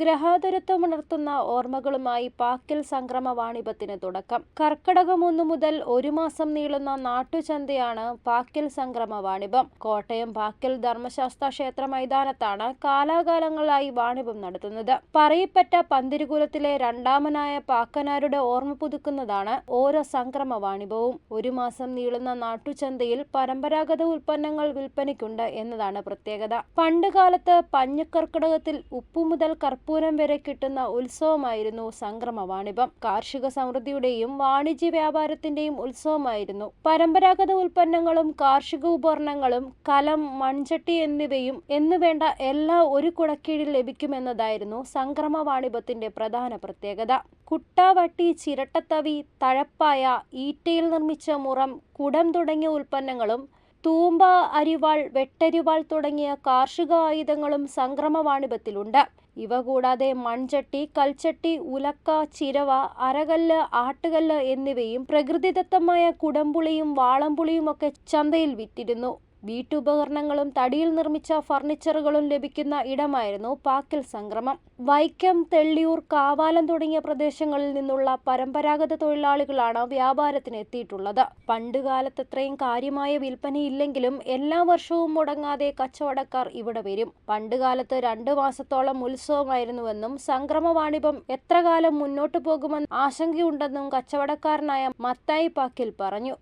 ഗ്രഹാതുരത്വമുണർത്തുന്ന ഓർമ്മകളുമായി പാക്കിൽ സംക്രമ വാണിഭത്തിന് തുടക്കം. കർക്കടകം ഒന്നു മുതൽ ഒരു മാസം നീളുന്ന നാട്ടുചന്തയാണ് പാക്കിൽ സംക്രമ വാണിഭം കോട്ടയം പാക്കിൽ ധർമ്മശാസ്ത്ര ക്ഷേത്ര മൈതാനത്താണ് കാലാകാലങ്ങളായി വാണിഭം നടത്തുന്നത്. പറയപ്പെട്ട പന്തിരുകുലത്തിലെ രണ്ടാമനായ പാക്കനാരുടെ ഓർമ്മ പുതുക്കുന്നതാണ് ഓരോ സംക്രമ വാണിഭവും ഒരു മാസം നീളുന്ന നാട്ടുചന്തയിൽ പരമ്പരാഗത ഉൽപ്പന്നങ്ങൾ വിൽപ്പനയ്ക്കുണ്ട് എന്നതാണ് പ്രത്യേകത. പണ്ടുകാലത്ത് പഞ്ഞക്കർക്കിടകത്തിൽ ഉപ്പു മുതൽ കർപ്പൂരം വരെ കിട്ടുന്ന ഉത്സവമായിരുന്നു സംക്രമ വാണിഭം കാർഷിക സമൃദ്ധിയുടെയും വാണിജ്യ വ്യാപാരത്തിന്റെയും ഉത്സവമായിരുന്നു. പരമ്പരാഗത ഉൽപ്പന്നങ്ങളും കാർഷിക ഉപകരണങ്ങളും കലം മൺചട്ടി എന്നിവയും എന്നുവേണ്ട എല്ലാ ഒരു കുടക്കീഴിൽ ലഭിക്കുമെന്നതായിരുന്നു സംക്രമ വാണിഭത്തിന്റെ പ്രധാന പ്രത്യേകത. കുട്ടാവട്ടി ചിരട്ടത്തവി തഴപ്പായ ഈറ്റയിൽ നിർമ്മിച്ച മുറം കുടം തുടങ്ങിയ ഉൽപ്പന്നങ്ങളും തൂമ്പ അരിവാൾ വെട്ടരിവാൾ തുടങ്ങിയ കാർഷിക ആയുധങ്ങളും സംക്രമവാണിപത്തിലുണ്ട് ഇവ കൂടാതെ മൺചട്ടി കൽച്ചട്ടി ഉലക്ക ചിരവ അരകല്ല് ആട്ടുകല്ല് എന്നിവയും പ്രകൃതിദത്തമായ കുടംപുളിയും വാളംപുളിയുമൊക്കെ ചന്തയിൽ വിറ്റിരുന്നു. വീട്ടുപകരണങ്ങളും തടിയിൽ നിർമ്മിച്ച ഫർണിച്ചറുകളും ലഭിക്കുന്ന ഇടമായിരുന്നു പാക്കിൽ സംക്രമം. വൈക്കം തെള്ളിയൂർ കാവാലം തുടങ്ങിയ പ്രദേശങ്ങളിൽ നിന്നുള്ള പരമ്പരാഗത തൊഴിലാളികളാണ് വ്യാപാരത്തിന് എത്തിയിട്ടുള്ളത്. പണ്ടുകാലത്തത്രയും കാര്യമായ വിൽപ്പനയില്ലെങ്കിലും എല്ലാ വർഷവും മുടങ്ങാതെ കച്ചവടക്കാർ ഇവിടെ വരും. പണ്ടുകാലത്ത് രണ്ടു മാസത്തോളം ഉത്സവമായിരുന്നുവെന്നും സംക്രമ വാണിഭം എത്ര കാലം മുന്നോട്ടു പോകുമെന്ന് ആശങ്കയുണ്ടെന്നും കച്ചവടക്കാരനായ മത്തായി പാക്കിൽ പറഞ്ഞു.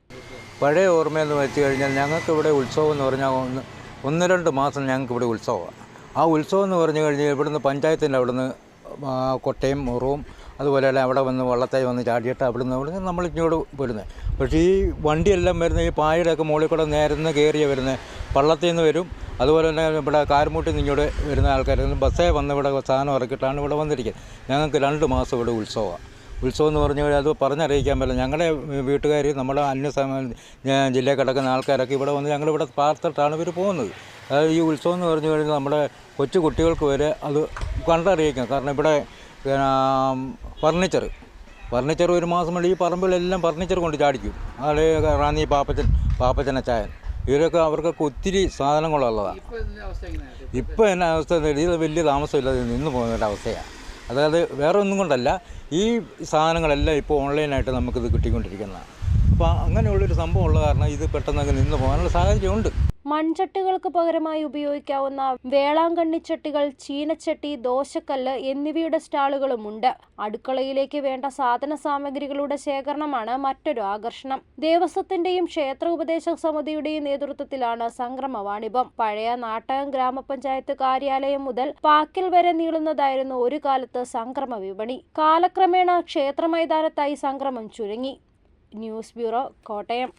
പഴയ ഓർമ്മയെന്ന് വെച്ച് കഴിഞ്ഞാൽ ഞങ്ങൾക്കിവിടെ ഉത്സവം എന്ന് പറഞ്ഞാൽ ഒന്ന് ഒന്ന് രണ്ട് മാസം ഞങ്ങൾക്കിവിടെ ഉത്സവമാണ്. ആ ഉത്സവം എന്ന് പറഞ്ഞു കഴിഞ്ഞാൽ ഇവിടുന്ന് പഞ്ചായത്തിന്റെ അവിടുന്ന് കൊട്ടയും മുറവും അതുപോലെ തന്നെ അവിടെ വന്ന് വള്ളത്തായി വന്ന് ചാടിയിട്ട് അവിടുന്ന് അവിടുന്ന് നമ്മൾ ഇങ്ങോട്ട് വരുന്നത് പക്ഷേ ഈ വണ്ടിയെല്ലാം വരുന്ന ഈ പായയുടെ ഒക്കെ മുകളിൽ കൂടെ നേരുന്ന കയറിയ വരുന്നത് പള്ളത്തിൽ നിന്ന് വരും. അതുപോലെ തന്നെ ഇവിടെ കാർമൂട്ടിൽ നിന്ന് ഇങ്ങോട്ട് വരുന്ന ആൾക്കാർ ബസ്സേ വന്ന് ഇവിടെ സാധനം ഇറക്കിയിട്ടാണ് ഇവിടെ വന്നിരിക്കുന്നത്. ഞങ്ങൾക്ക് രണ്ട് മാസം ഇവിടെ ഉത്സവമാണ്. ഉത്സവം എന്ന് പറഞ്ഞു കഴിഞ്ഞാൽ അത് പറഞ്ഞറിയിക്കാൻ പറ്റില്ല. ഞങ്ങളുടെ വീട്ടുകാർ നമ്മുടെ അന്യ ജില്ലയിൽ കിടക്കുന്ന ആൾക്കാരൊക്കെ ഇവിടെ വന്ന് ഞങ്ങളിവിടെ പാർത്തിട്ടാണ് ഇവർ പോകുന്നത്. അതായത് ഈ ഉത്സവം എന്ന് പറഞ്ഞു കഴിഞ്ഞാൽ നമ്മുടെ കൊച്ചു കുട്ടികൾക്ക് വരെ അത് കണ്ടറിയിക്കാം. കാരണം ഇവിടെ ഫർണിച്ചർ ഫർണിച്ചർ ഒരു മാസം കൊണ്ട് ഈ പറമ്പിലെല്ലാം ഫർണിച്ചർ കൊണ്ട് ചാടിക്കും. അത് റാന്നി പാപ്പച്ചൻ പാപ്പച്ചന ചായൻ ഇവരൊക്കെ അവർക്കൊക്കെ ഒത്തിരി സാധനങ്ങളുള്ളതാണ്. ഇപ്പോൾ എന്നാ അവസ്ഥ? ഇത് വലിയ താമസമില്ലാതെ നിന്ന് പോകുന്ന ഒരു അവസ്ഥയാണ് അതായത് വേറെ ഒന്നും കൊണ്ടല്ല ഈ സാധനങ്ങളെല്ലാം ഇപ്പോൾ ഓൺലൈനായിട്ട് നമുക്കിത് കിട്ടിക്കൊണ്ടിരിക്കുന്നതാണ്. അപ്പോൾ അങ്ങനെയുള്ളൊരു സംഭവം ഉള്ള കാരണം ഇത് പെട്ടെന്ന് നിന്ന് പോകാനുള്ള സാഹചര്യമുണ്ട്. മൺചട്ടികൾക്ക് പകരമായി ഉപയോഗിക്കാവുന്ന വേളാങ്കണ്ണിച്ചട്ടികൾ ചീനച്ചട്ടി ദോശക്കല്ല് എന്നിവയുടെ സ്റ്റാളുകളുമുണ്ട് അടുക്കളയിലേക്ക് വേണ്ട സാധന സാമഗ്രികളുടെ ശേഖരണമാണ് മറ്റൊരു ആകർഷണം. ദേവസ്വത്തിന്റെയും ക്ഷേത്ര ഉപദേശക സമിതിയുടെയും നേതൃത്വത്തിലാണ് സംക്രമ വാണിഭം പഴയ നാട്ടകം ഗ്രാമപഞ്ചായത്ത് കാര്യാലയം മുതൽ പാക്കിൽ വരെ നീളുന്നതായിരുന്നു ഒരു കാലത്ത് സംക്രമ വിപണി. കാലക്രമേണ ക്ഷേത്ര മൈതാനത്തായി സംക്രമം ചുരുങ്ങി. News bureau Kottayam.